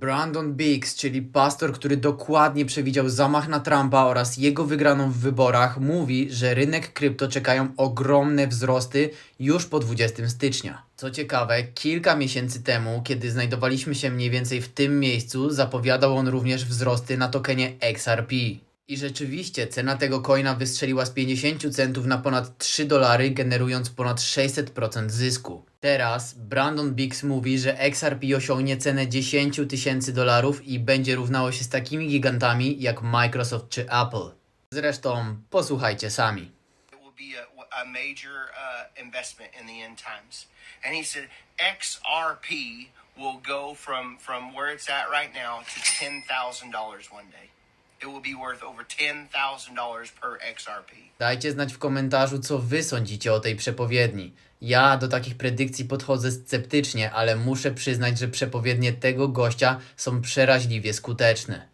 Brandon Biggs, czyli pastor, który dokładnie przewidział zamach na Trumpa oraz jego wygraną w wyborach, mówi, że rynek krypto czekają ogromne wzrosty już po 20 stycznia. Co ciekawe, kilka miesięcy temu, kiedy znajdowaliśmy się mniej więcej w tym miejscu, zapowiadał on również wzrosty na tokenie XRP. I rzeczywiście cena tego coina wystrzeliła z 50 centów na ponad 3 dolary, generując ponad 600% zysku. Teraz Brandon Biggs mówi, że XRP osiągnie cenę 10 tysięcy dolarów i będzie równało się z takimi gigantami jak Microsoft czy Apple. Zresztą posłuchajcie sami. a, a major uh, investment in the end times. And he said XRP will go from from where it's at right now to ten thousand dollars one day. It will be worth over ten thousand dollars per XRP. Dajcie znać w komentarzu, co wy sądzicie o tej przepowiedni. Ja do takich predykcji podchodzę sceptycznie, ale muszę przyznać, że przepowiednie tego gościa są przeraźliwie skuteczne.